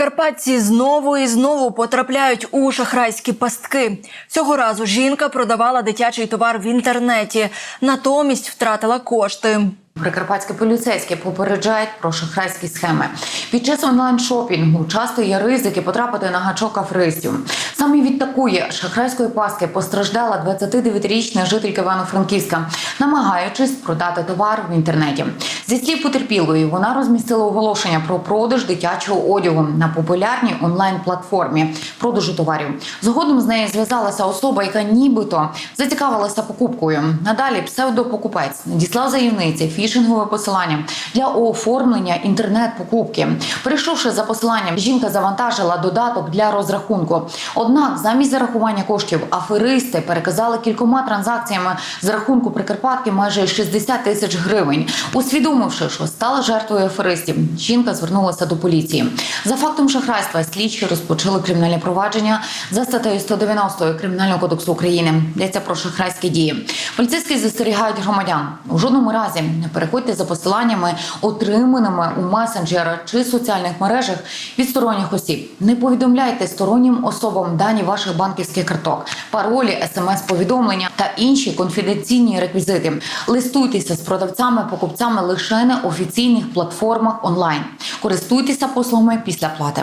Прикарпатці знову і знову потрапляють у шахрайські пастки. Цього разу жінка продавала дитячий товар в інтернеті, натомість втратила кошти. Прикарпатські поліцейські попереджають про шахрайські схеми. Під час онлайн-шопінгу часто є ризики потрапити на гачок аферистів. Саме від такої шахрайської пастки постраждала 29-річна жителька Івано-Франківська, намагаючись продати товар в інтернеті. Зі слів потерпілої, вона розмістила оголошення про продаж дитячого одягу на популярній онлайн-платформі продажу товарів. Згодом з нею зв'язалася особа, яка нібито зацікавилася покупкою. Надалі псевдопокупець надіслав заявниці фішингове посилання для оформлення інтернет-покупки. Перейшовши за посиланням, жінка завантажила додаток для розрахунку. Однак, замість зарахування коштів, аферисти переказали кількома транзакціями з рахунку Прикарпатки майже 60 тисяч гривень. Усвідомивши, що стала жертвою аферистів, жінка звернулася до поліції. За фактом шахрайства слідчі розпочали кримінальне провадження за статтею 190 Кримінального кодексу України. Йдеться про шахрайські дії. Поліцейські застерігають громадян у жодному разі не переходьте за посиланнями, отриманими у месенджерах чи соціальних мережах від сторонніх осіб. Не повідомляйте стороннім особам дані ваших банківських карток, паролі, смс-повідомлення та інші конфіденційні реквізити. Листуйтеся з продавцями, покупцями лише на офіційних платформах онлайн. Користуйтеся послугами після плати.